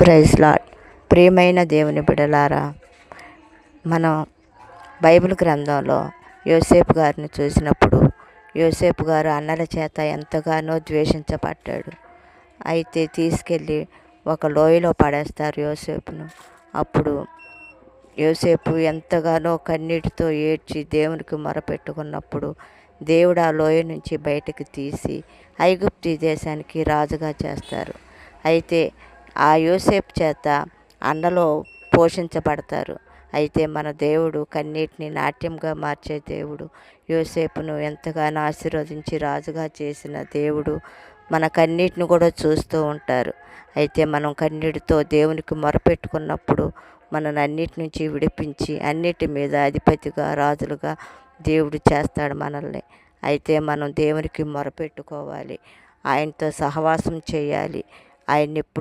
Praise lord. ప్రియమైన దేవుని బిడలారా మనం బైబిల్ గ్రంథంలో యోసేపు గారిని చూసినప్పుడు యోసేపు గారు అన్నల చేత ఎంతగానో ద్వేషించబడ్డాడు. అయితే తీసుకెళ్ళి ఒక లోయలో పడేస్తారు యోసేపును. అప్పుడు యోసేపు ఎంతగానో కన్నీటితో ఏడ్చి దేవునికి మొరపెట్టుకున్నప్పుడు దేవుడు ఆ లోయ నుంచి బయటకు తీసి ఐగుప్తి దేశానికి రాజుగా చేస్తారు. అయితే ఆ యోసేపు చేత అన్నలో పోషించబడతారు. అయితే మన దేవుడు కన్నీటిని నాట్యంగా మార్చే దేవుడు. యోసేపును ఎంతగానో ఆశీర్వదించి రాజుగా చేసిన దేవుడు మన కన్నీటిని కూడా చూస్తూ ఉంటారు. అయితే మనం కన్నీటితో దేవునికి మొరపెట్టుకున్నప్పుడు మనల్ని అన్నిటి నుంచి విడిపించి అన్నిటి మీద అధిపతిగా రాజులుగా దేవుడు చేస్తాడు మనల్ని. అయితే మనం దేవునికి మొరపెట్టుకోవాలి. ఆయనతో సహవాసం చేయాలి. ఆయన్ని ఎప్పుడు